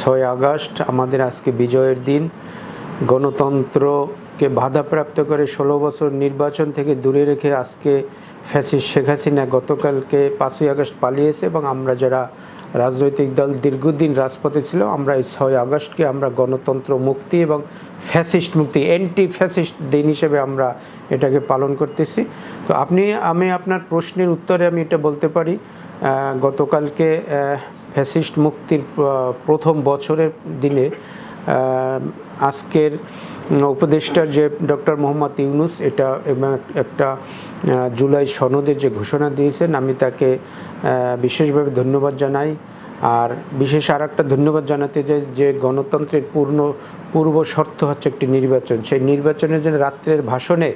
ছয় আগস্ট, আমাদের আজকে বিজয়ের দিন। গণতন্ত্রকে বাধাপ্রাপ্ত করে ষোলো বছর নির্বাচন থেকে দূরে রেখে আজকে ফ্যাসিস্ট শেখ হাসিনা গতকালকে পাঁচই আগস্ট পালিয়েছে এবং আমরা যারা রাজনৈতিক দল দীর্ঘদিন রাজপথে ছিল, আমরা এই ছয় আগস্টকে আমরা গণতন্ত্র মুক্তি এবং ফ্যাসিস্ট মুক্তি অ্যান্টি ফ্যাসিস্ট দিন হিসেবে আমরা এটাকে পালন করতেছি। তো আপনি, আমি আপনার প্রশ্নের উত্তরে আমি এটা বলতে পারি। গতকালকে ফ্যাসিস্ট মুক্তির প্রথম বছরের দিনে আজকের উপদেষ্টার যে ডক্টর মোহাম্মদ ইউনুস, এটা এবং একটা জুলাই সনদের যে ঘোষণা দিয়েছেন, আমি তাকে বিশেষভাবে ধন্যবাদ জানাই। আর বিশেষ আর একটা ধন্যবাদ জানাতে যে যে গণতন্ত্রের পূর্ণ, পূর্ব শর্ত হচ্ছে একটি নির্বাচন। সেই নির্বাচনের জন্য রাত্রের ভাষণে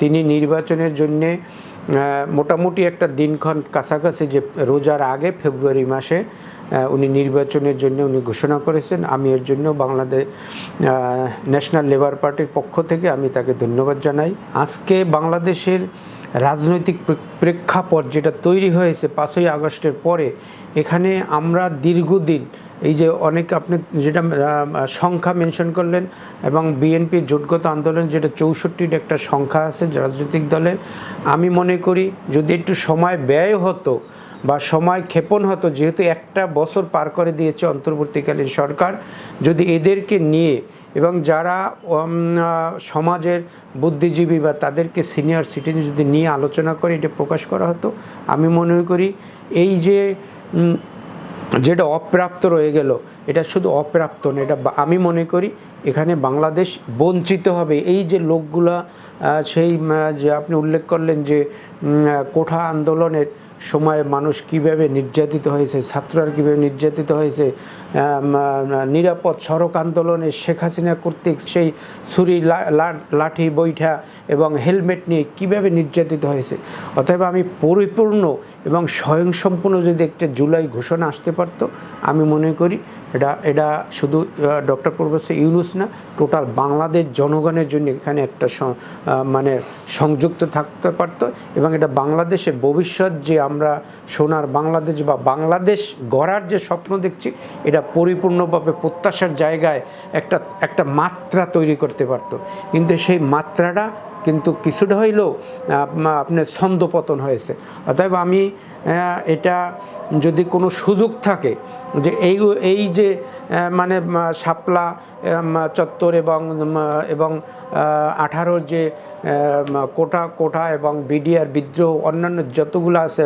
তিনি নির্বাচনের জন্যে মোটামুটি একটা দিনক্ষণ কাছাকাছি যে রোজার আগে, ফেব্রুয়ারি মাসে উনি নির্বাচনের জন্য উনি ঘোষণা করেছেন। আমি এর জন্য বাংলাদেশ ন্যাশনাল লেবার পার্টির পক্ষ থেকে আমি তাকে ধন্যবাদ জানাই। আজকে বাংলাদেশের রাজনৈতিক প্রেক্ষাপট যেটা তৈরি হয়েছে পাঁচই আগস্টের পরে, এখানে আমরা দীর্ঘদিন এই যে অনেক আপনি যেটা সংখ্যা মেনশন করলেন এবং বিএনপির জোটগত আন্দোলন যেটা চৌষট্টির একটা সংখ্যা আছে রাজনৈতিক দলের, আমি মনে করি যদি একটু সময় ব্যয় হতো বা সময় ক্ষেপণ হতো, যেহেতু একটা বছর পার করে দিয়েছে অন্তর্বর্তীকালীন সরকার, যদি এদেরকে নিয়ে এবং যারা সমাজের বুদ্ধিজীবী বা তাদেরকে সিনিয়র সিটিজেন যদি নিয়ে আলোচনা করে, এটা প্রকাশ করা হতো, আমি মনে করি এই যে যেটা অপ্রাপ্ত রয়ে গেল, এটা শুধু অপ্রাপ্ত না এটা আমি মনে করি এখানে বাংলাদেশ বঞ্চিত হবে। এই যে লোকগুলা সেই যে আপনি উল্লেখ করলেন যে কোঠা আন্দোলনের সময় মানুষ কীভাবে নির্যাতিত হয়েছে, ছাত্ররা কীভাবে নির্যাতিত হয়েছে নিরাপদ সড়ক আন্দোলনে শেখ হাসিনা কর্তৃক সেই ছুরি লাঠি বৈঠা এবং হেলমেট নিয়ে কীভাবে নির্যাতিত হয়েছে। অতএব আমি পরিপূর্ণ এবং স্বয়ংসম্পূর্ণ যদি একটা জুলাই ঘোষণা আসতে পারতো, আমি মনে করি এটা এটা শুধু ডক্টর প্রফেসর ইউনুস না, টোটাল বাংলাদেশ জনগণের জন্য এখানে একটা মানে সংযুক্ত থাকতে পারতো এবং এটা বাংলাদেশের ভবিষ্যৎ যে আমরা সোনার বাংলাদেশ বা বাংলাদেশ গড়ার যে স্বপ্ন দেখছি, এটা পরিপূর্ণভাবে প্রত্যাশার জায়গায় একটা একটা মাত্রা তৈরি করতে পারতো। কিন্তু সেই মাত্রাটা কিন্তু কিছুটা হইলেও, আপ- আপনার ছন্দপতন হয়েছে। অতএব আমি এটা যদি কোনো সুযোগ থাকে যে এই এই যে মানে শাপলা চত্বর এবং এবং আঠারোর যে কোটা কোটা এবং বিডিআর বিদ্রোহ, অন্যান্য যতগুলো আছে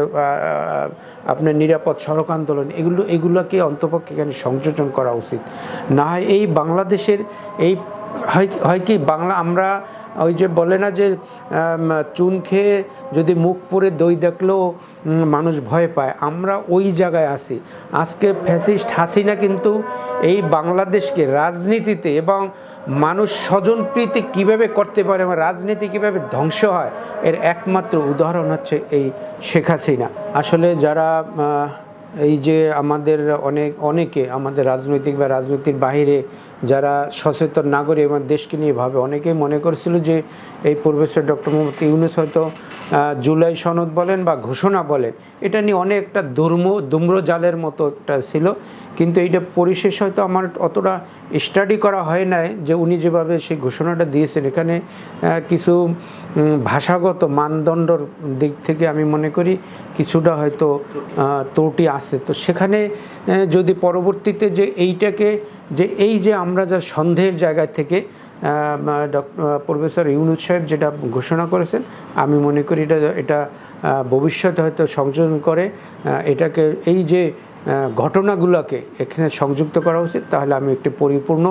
আপনার নিরাপদ সড়ক আন্দোলন, এগুলো, এগুলোকে অন্তপক্ষে এখানে সংযোজন করা উচিত। না হয় এই বাংলাদেশের এই হয় কি বাংলা আমরা ওই যে বলে না যে চুন খেয়ে যদি মুখ পরে দই দেখলেও মানুষ ভয় পায়। আমরা ওই জায়গায় আসি আজকে ফ্যাসিস্ট হাসিনা কিন্তু এই বাংলাদেশকে রাজনীতিতে এবং মানুষ স্বজনপ্রীতি কীভাবে করতে পারে এবং রাজনীতি কীভাবে ধ্বংস হয়, এর একমাত্র উদাহরণ হচ্ছে এই শেখ হাসিনা। আসলে যারা এই যে আমাদের অনেক অনেকে আমাদের রাজনৈতিক বা রাজনীতির বাইরে যারা সচেতন নাগরিক এবং দেশকে নিয়ে ভাবে, অনেকেই মনে করেছিল যে এই প্রফেসর ডক্টর মোহাম্মদ ইউনুস হয়তো জুলাই সনদ বলেন বা ঘোষণা বলেন, এটা নিয়ে অনেকটা দুর্ম, দুম্র জালের মতো একটা ছিল। কিন্তু এইটা পরিশেষ হয়তো আমার অতটা স্টাডি করা হয় নাই যে উনি যেভাবে সেই ঘোষণাটা দিয়েছেন। এখানে কিছু ভাষাগত মানদণ্ডর দিক থেকে আমি মনে করি কিছুটা হয়তো ত্রুটি আছে। তো সেখানে যদি পরবর্তীতে যে এইটাকে, যে এই যে আমরা যা সন্দেহের জায়গা থেকে প্রফেসর ইউনুস সাহেব যেটা ঘোষণা করেছেন, আমি মনে করি এটা এটা ভবিষ্যতে হয়তো সংযোজন করে এটাকে, এই যে ঘটনাগুলোকে এখানে সংযুক্ত করা উচিত, তাহলে আমি একটি পরিপূর্ণ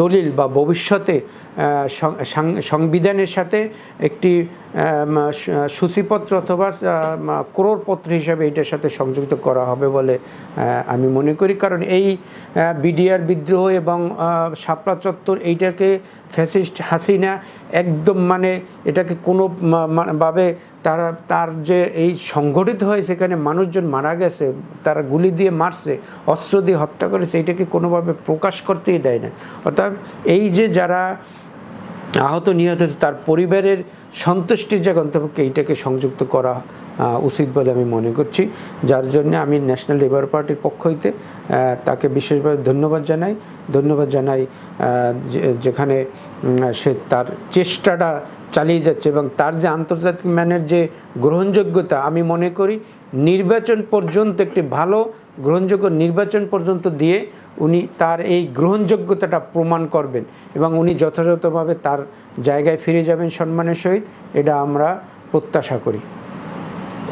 দলিল বা ভবিষ্যতে সংবিধানের সাথে একটি সূচিপত্র অথবা ক্রোরপত্র হিসাবে এটার সাথে সংযুক্ত করা হবে বলে আমি মনে করি। কারণ এই বিডিআর বিদ্রোহ এবং শাপলা চত্বর এইটাকে ফ্যাসিস্ট হাসিনা একদম মানে এটাকে কোনো ভাবে তারা, তার যে এই সংগঠিত হয়ে সেখানে মানুষজন মারা গেছে, তারা গুলি দিয়ে মারছে, অস্ত্র দিয়ে হত্যা করেছে, এটাকে কোনোভাবে প্রকাশ করতেই দেয় না। অর্থাৎ এই যে যারা আহত নিহত তার পরিবারের সন্তুষ্টির জায়গা অন্তপক্ষে এইটাকে সংযুক্ত করা উচিত বলে আমি মনে করছি। যার জন্য আমি ন্যাশনাল লেবার পার্টির পক্ষ হইতে তাকে বিশেষভাবে ধন্যবাদ জানাই। ধন্যবাদ জানাই যে- যেখানে সে তার চেষ্টাটা চালিয়ে যাচ্ছে এবং তার যে আন্তর্জাতিক ম্যানের যে গ্রহণযোগ্যতা, আমি মনে করি নির্বাচন পর্যন্ত একটি ভালো গ্রহণযোগ্য নির্বাচন পর্যন্ত দিয়ে উনি তার এই গ্রহণযোগ্যতাটা প্রমাণ করবেন এবং উনি যথাযথভাবে তার জায়গায় ফিরে যাবেন সম্মানের সহিত এটা আমরা প্রত্যাশা করি।